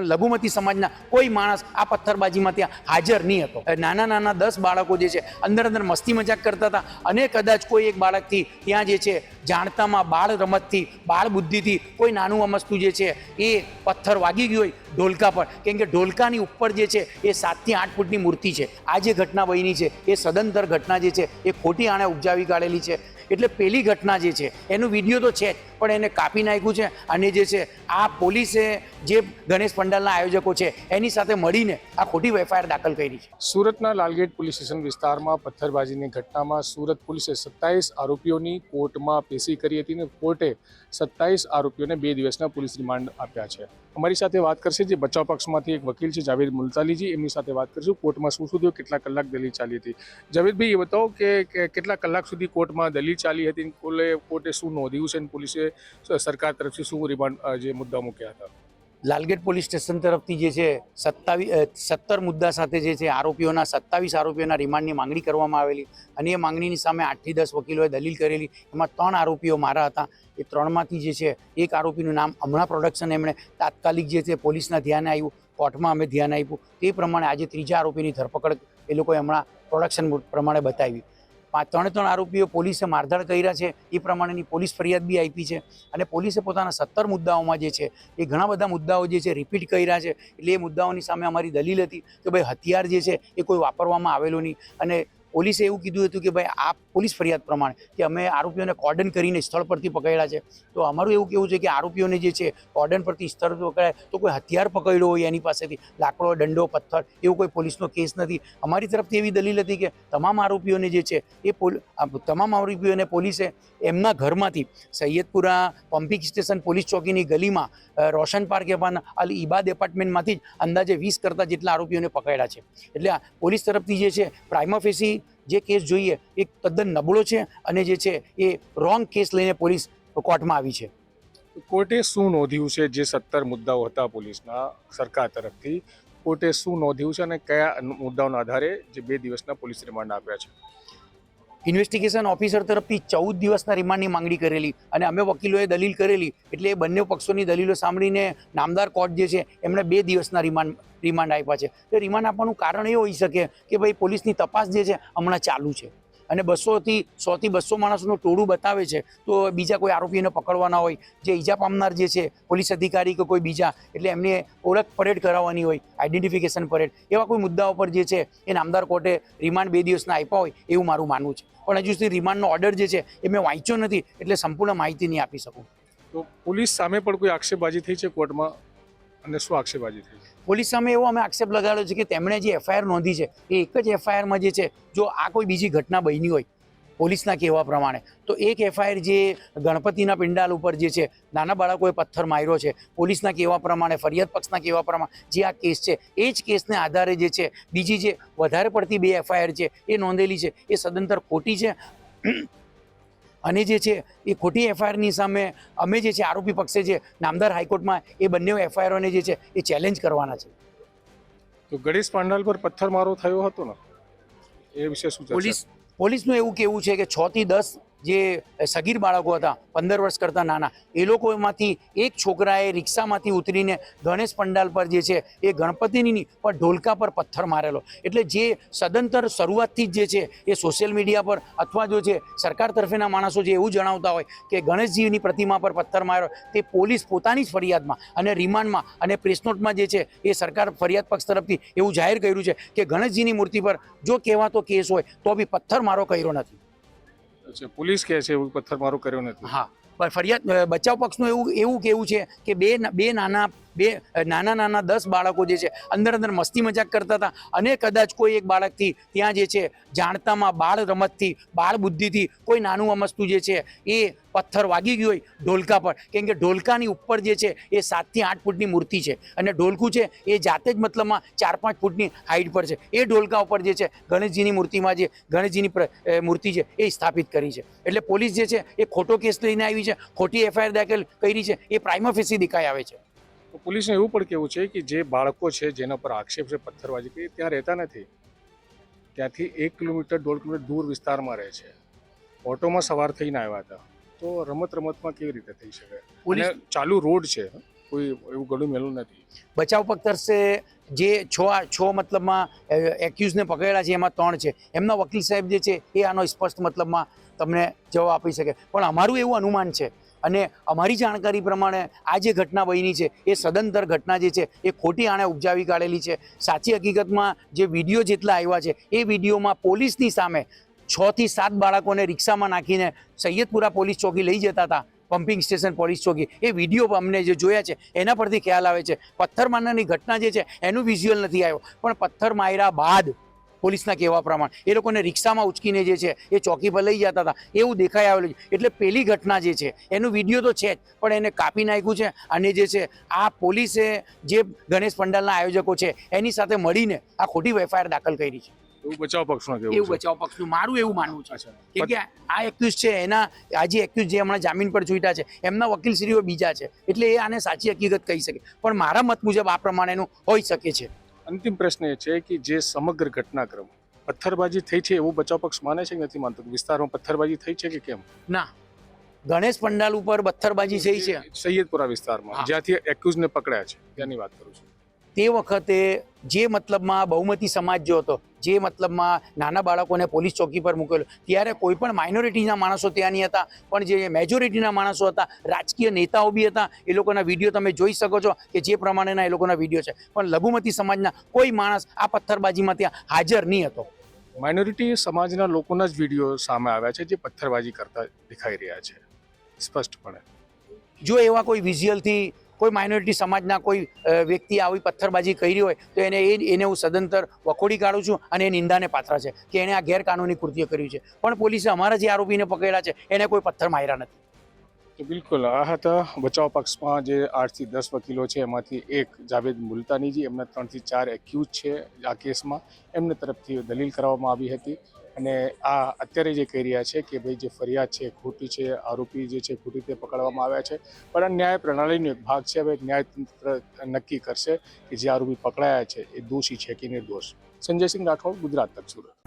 લઘુમતી સમાજના કોઈ માણસ આ પથ્થરબાજીમાં ત્યાં હાજર નહીં હતો. નાના નાના દસ બાળકો જે છે, અંદર અંદર મસ્તી મજાક કરતા હતા અને કદાચ કોઈ એક બાળકથી ત્યાં જે છે, જાણતામાં બાળ રમતથી, બાળ બુદ્ધિથી કોઈ નાનું અમસ્તું જે છે, એ પથ્થર વાગી ગયું હોય ઢોલકા પર. કેમ કે ઢોલકાની ઉપર જે છે, એ સાતથી આઠ ફૂટની મૂર્તિ છે. આ જે ઘટના બની છે, એ સદંતર ઘટના જે છે, એ ખોટી આણે ઉપજાવી કાઢેલી છે. એટલે પેલી ઘટના જે છે, એનું વીડિયો તો છે જ, પણ એને કાપી નાખ્યું છે અને જે છે, આ પોલીસે જે ગણેશ પંડાલના આયોજકો છે, એની સાથે મળીને આ ખોટી એફઆઈઆર દાખલ કરી છે. સુરતના લાલગેટ પોલીસ સ્ટેશન વિસ્તારમાં પથ્થરબાજીની ઘટનામાં સુરત પોલીસે સત્તાવીસ આરોપીઓની કોર્ટમાં પેશી કરી હતી અને કોર્ટે સત્તાવીસ આરોપીઓને બે દિવસના પોલીસ રિમાન્ડ આપ્યા છે. અમારી સાથે વાત કરશે જે બચાવ પક્ષમાંથી એક વકીલ છે, જાવેદ મુલતાલીજી એમની સાથે વાત કરીશું. કોર્ટમાં શું શું થયું, કેટલા કલાક દલીલ ચાલી હતી? જાવેદભાઈ, એ બતાવો કે કેટલા કલાક સુધી કોર્ટમાં દલીલ ચાલી હતી? કોલે કોર્ટે શું નોંધ્યું છે અને પોલીસે સરકાર તરફથી શું રિમાન્ડ જે મુદ્દા મૂક્યા હતા? લાલગેટ પોલીસ સ્ટેશન તરફથી જે છે સત્તાવીસ સત્તર મુદ્દા સાથે જે છે, આરોપીઓના સત્તાવીસ આરોપીઓના રિમાન્ડની માંગણી કરવામાં આવેલી અને એ માંગણીની સામે આઠથી દસ વકીલોએ દલીલ કરેલી. એમાં ત્રણ આરોપીઓ મારા હતા. એ ત્રણમાંથી જે છે, એક આરોપીનું નામ હમણાં પ્રોડક્શન એમણે તાત્કાલિક જે છે, પોલીસના ધ્યાને આવ્યું કોર્ટમાં અમે ધ્યાન આપ્યું તે પ્રમાણે આજે ત્રીજા આરોપીની ધરપકડ એ લોકોએ હમણાં પ્રોડક્શન પ્રમાણે બતાવી. ત્રણે ત્રણ આરોપીઓ પોલીસે મારધાડ કર્યા છે. એ પ્રમાણેની પોલીસ ફરિયાદ બી આપી છે. અને પોલીસે પોતાના સત્તર મુદ્દાઓમાં જે છે, એ ઘણા બધા મુદ્દાઓ જે છે રિપીટ કર્યા છે. એટલે એ મુદ્દાઓની સામે અમારી દલીલ હતી કે ભાઈ હથિયાર જે છે, એ કોઈ વાપરવામાં આવેલો નહીં. અને પોલીસે એવું કીધું હતું કે ભાઈ, આ પોલીસ ફરિયાદ પ્રમાણે કે અમે આરોપીઓને કોર્ડન કરીને સ્થળ પરથી પકડ્યા છે. તો અમારું એવું કેવું છે કે આરોપીઓને જે છે, કોર્ડન પરથી સ્થળ પકડાય. તો કોઈ હથિયાર પકડ્યો હોય એની પાસેથી, લાકડો, દંડો, પથ્થર, એવું કોઈ પોલીસનો કેસ નથી. અમારી તરફથી એવી દલીલ હતી કે તમામ આરોપીઓને જે છે, એ તમામ આરોપીઓને પોલીસે એમના ઘરમાંથી સૈયદપુરા પમ્પિંગ સ્ટેશન પોલીસ ચોકીની ગલીમાં રોશન પાર્ક એપાના અલ ઇબાદ એપાર્ટમેન્ટમાંથી જ અંદાજે વીસ કરતાં જેટલા આરોપીઓને પકડ્યા છે. એટલે પોલીસ તરફથી જે છે પ્રાઇમાફેસી જે કેસ જોઈએ એ તદ્દન નબળો છે અને જે છે એ રોંગ કેસ લઈને પોલીસ કોર્ટમાં આવી છે. કોર્ટે શું નોંધ્યું છે જે સત્તર મુદ્દાઓ હતા પોલીસના સરકાર તરફથી? કોર્ટે શું નોંધ્યું છે અને કયા મુદ્દાઓના આધારે જે બે દિવસના પોલીસ રિમાન્ડ આપ્યા છે? ઇન્વેસ્ટિગેશન ઓફિસર તરફથી ચૌદ દિવસના રિમાન્ડની માંગણી કરેલી અને અમે વકીલોએ દલીલ કરેલી. એટલે એ બંને પક્ષોની દલીલો સાંભળીને નામદાર કોર્ટ જે છે, એમણે બે દિવસના રિમાન્ડ રિમાન્ડ આપ્યા છે. તો રિમાન્ડ આપવાનું કારણ એ હોઈ શકે કે ભાઈ પોલીસની તપાસ જે છે, હમણાં ચાલુ છે. અને બસોથી, સોથી બસો માણસનું ટોળું બતાવે છે, તો બીજા કોઈ આરોપીને પકડવાના હોય, જે ઈજા પામનાર જે છે, પોલીસ અધિકારી કે કોઈ બીજા, એટલે એમને ઓળખ પરેડ કરાવવાની હોય આઈડેન્ટિફિકેશન પરેડ, એવા કોઈ મુદ્દાઓ પર જે છે, એ નામદાર કોર્ટે રિમાન્ડ બે દિવસના આપ્યા હોય, એવું મારું માનવું છે. પણ હજુ સુધી રિમાન્ડનો ઓર્ડર જે છે, એ મેં વાંચ્યો નથી, એટલે સંપૂર્ણ માહિતી નહીં આપી શકું. તો પોલીસ સામે પણ કોઈ આક્ષેપબાજી થઈ છે કોર્ટમાં? અને શું આક્ષેપબાજી થઈ છે? પોલીસ સામે એવો અમે આક્ષેપ લગાડ્યો છે કે તેમણે જે એફઆઈઆર નોંધી છે, એ એક જ એફઆઈઆરમાં જે છે, જો આ કોઈ બીજી ઘટના બની હોય, પોલીસના કહેવા પ્રમાણે, તો એક એફઆઈઆર જે ગણપતિના પિંડાલ ઉપર જે છે, નાના બાળકોએ પથ્થર માર્યો છે, પોલીસના કહેવા પ્રમાણે, ફરિયાદ પક્ષના કહેવા પ્રમાણે, જે આ કેસ છે, એ જ કેસને આધારે જે છે, બીજી જે વધારે પડતી બે એફઆઈઆર છે એ નોંધેલી છે, એ સદંતર ખોટી છે. અને જે છે એ ખોટી એફઆઈઆરની સામે અમે જે છે આરોપી પક્ષે જે નામદાર હાઈકોર્ટમાં એ બંને એફઆઈઆરોને જે છે એ ચેલેન્જ કરવાના છે. તો ગણેશ પાંડાલ પર પથ્થરમારો થયો હતો ને? એ વિશે શું પોલીસ પોલીસનું એવું કેવું છે કે છ થી દસ જે સગીર બાળકો હતા, પંદર વર્ષ કરતાં નાના, એ લોકોમાંથી એક છોકરાએ રિક્ષામાંથી ઉતરીને ગણેશ પંડાલ પર જે છે, એ ગણપતિની પણ ઢોલકા પર પથ્થર મારેલો. એટલે જે સદંતર શરૂઆતથી જ જે છે, એ સોશિયલ મીડિયા પર અથવા જો છે સરકાર તરફેના માણસો જે એવું જણાવતા હોય કે ગણેશજીની પ્રતિમા પર પથ્થર માર્યો, તે પોલીસ પોતાની જ ફરિયાદમાં અને રિમાન્ડમાં અને પ્રેસનોટમાં જે છે, એ સરકાર ફરિયાદ પક્ષ તરફથી એવું જાહેર કર્યું છે કે ગણેશજીની મૂર્તિ પર જો કહેવાતો કેસ હોય, તો બી પથ્થર મારો કર્યો નથી. અચ્છા, પોલીસ કહે છે એવું પથ્થરમારો કર્યો નથી. હા પણ ફરિયાદ બચાવ પક્ષનું એવું એવું કેવું છે કે બે બે નાના બે નાના નાના દસ બાળકો જે છે અંદર અંદર મસ્તી મજાક કરતા હતા અને કદાચ કોઈ એક બાળકથી ત્યાં જે છે જાણતામાં બાળ રમતથી બાળ બુદ્ધિથી કોઈ નાનું અમસ્તું જે છે એ પથ્થર વાગી ગયું હોય ઢોલકા પર. કેમ કે ઢોલકાની ઉપર જે છે એ સાતથી આઠ ફૂટની મૂર્તિ છે. અને ઢોલકું છે એ જાતે જ મતલબમાં ચાર પાંચ ફૂટની હાઈટ પર છે. એ ઢોલકા ઉપર જે છે ગણેશજીની મૂર્તિમાં જે ગણેશજીની મૂર્તિ છે એ સ્થાપિત કરી છે. એટલે પોલીસ જે છે એ ખોટો કેસ લઈને આવી છે, ખોટી એફઆઈઆર દાખલ કરી છે, એ પ્રાઇમાફેસી દેખાઈ આવે છે. તો પોલીસને એવું પણ કેવું છે કે જે બાળકો છે, જેના પર આક્ષેપ છે પથ્થરબાજી કે ત્યાં રહેતા નથી. ત્યાંથી એક કિલોમીટર, દોઢ કિલોમીટર દૂર વિસ્તારમાં રહે છે. ઓટોમાં સવાર થઈને આવ્યા હતા. તો રમત રમતમાં કેવી રીતે થઈ શકે? પોલીસ- ચાલુ રોડ છે કોઈ એવું ઘણું મેલું નથી. બચાવ પક્ષે જે છ છ મતલબમાં એક્યુઝને પકડેલા છે એમાં ત્રણ છે. એમના વકીલ સાહેબ જે છે એ આનો સ્પષ્ટ મતલબમાં તમને જવાબ આપી શકે. પણ અમારું એવું અનુમાન છે અને અમારી જાણકારી પ્રમાણે આ જે ઘટના બની છે એ સદંતર ઘટના જે છે એ ખોટી આણે ઉપજાવી કાઢેલી છે. સાચી હકીકતમાં જે વીડિયો જેટલા આવ્યા છે એ વિડીયોમાં પોલીસની સામે છ થી સાત બાળકોને રિક્ષામાં નાખીને સૈયદપુરા પોલીસ ચોકી લઈ જતા હતા, પમ્પિંગ સ્ટેશન પોલીસ ચોકી. એ વીડિયો અમને જે જોયા છે, એના પરથી ખ્યાલ આવે છે. પથ્થર મારનારની ઘટના જે છે, એનું વિઝ્યુઅલ નથી આવ્યો. પણ પથ્થર માર્યા બાદ પોલીસના કહેવા પ્રમાણે, એ લોકોને રિક્ષામાં ઉચકીને જે છે, એ ચોકી પર લઈ જતા હતા. એવું દેખાઈ આવેલું છે. એટલે પેલી ઘટના જે છે, એનું વીડિયો તો છે જ, પણ એને કાપી નાખ્યું છે અને જે છે, આ પોલીસે જે ગણેશ પંડાલના આયોજકો છે, એની સાથે મળીને આ ખોટી એફઆઈઆર દાખલ કરી છે. એવું બચાવ પક્ષનું એવું કેવું છે. બચાવ પક્ષનું. મારું એવું માનવું છે કેમ કે આ એક્યુઝ છે એના આજે એક્યુઝ જે હમણાં જામીન પર છૂટ્યા છે એમના વકીલશ્રીઓ બીજા છે. એટલે એ આને સાચી હકીકત કહી શકે. પણ મારા મત મુજબ આ પ્રમાણેનું હોઈ શકે છે. અંતિમ પ્રશ્ન એ છે કે જે સમગ્ર ઘટનાક્રમ પથ્થરબાજી થઈ છે એવું બચાવ પક્ષ માને છે કે નથી માનતો? વિસ્તારમાં પથ્થરબાજી થઈ છે કે કેમ? ના. ગણેશ પંડાલ ઉપર પથ્થરબાજી થઈ છે. સૈયદપુરા વિસ્તારમાં જ્યાંથી એક્યુઝને પકડ્યા છે. ત્યાંની વાત કરું છું. તે વખતે જે મતલબમાં બહુમતી સમાજ જો હતો જે મતલબમાં નાના બાળકોને પોલીસ ચોકી પર મૂકેલો. ત્યારે કોઈ પણ માઇનોરિટીના માણસો ત્યાં નહીં હતા પણ જે મેજોરિટીના માણસો હતા રાજકીય નેતાઓ બી હતા એ લોકોના વીડિયો તમે જોઈ શકો છો કે જે પ્રમાણેના એ લોકોના વીડિયો છે. પણ લઘુમતી સમાજના કોઈ માણસ આ પથ્થરબાજીમાં ત્યાં હાજર નહીં હતો. માઇનોરિટી સમાજના લોકોના જ વીડિયો સામે આવ્યા છે જે પથ્થરબાજી કરતા દેખાઈ રહ્યા છે સ્પષ્ટપણે. જો એવા કોઈ વિઝ્યુઅલથી કોઈ માઇનોરિટી સમાજના કોઈ વ્યક્તિ આવી પથ્થરબાજી કરી હોય, તો એને એ, એને હું સદંતર વખોડી કાઢું છું અને એ નિંદાને પાત્ર છે કે એણે આ ગેરકાનૂની કૃત્ય કર્યું છે. પણ પોલીસે અમારા જે આરોપીને પકડેલા છે, એને કોઈ પથ્થર માર્યા નથી. બિલકુલ. આ હતા બચાવ પક્ષમાં જે આઠથી દસ વકીલો છે, એમાંથી એક જાવેદ મુલતાનીજી એમના ત્રણથી ચાર એક્યુઝ છે આ કેસમાં. એમને તરફથી દલીલ કરવામાં આવી હતી. અને આ અત્યારે જે કહી રહ્યા છે કે ભાઈ જે ફરિયાદ છે, ખોટી છે, આરોપી જે છે ખોટી રીતે પકડવામાં આવ્યા છે, પણ આ ન્યાય પ્રણાલીનો એક ભાગ છે. હવે ન્યાયતંત્ર નક્કી કરશે કે જે આરોપી પકડાયા છે એ દોષી છે કે નિર્દોષ. સંજયસિંહ રાઠોડ, ગુજરાત તક સુરત.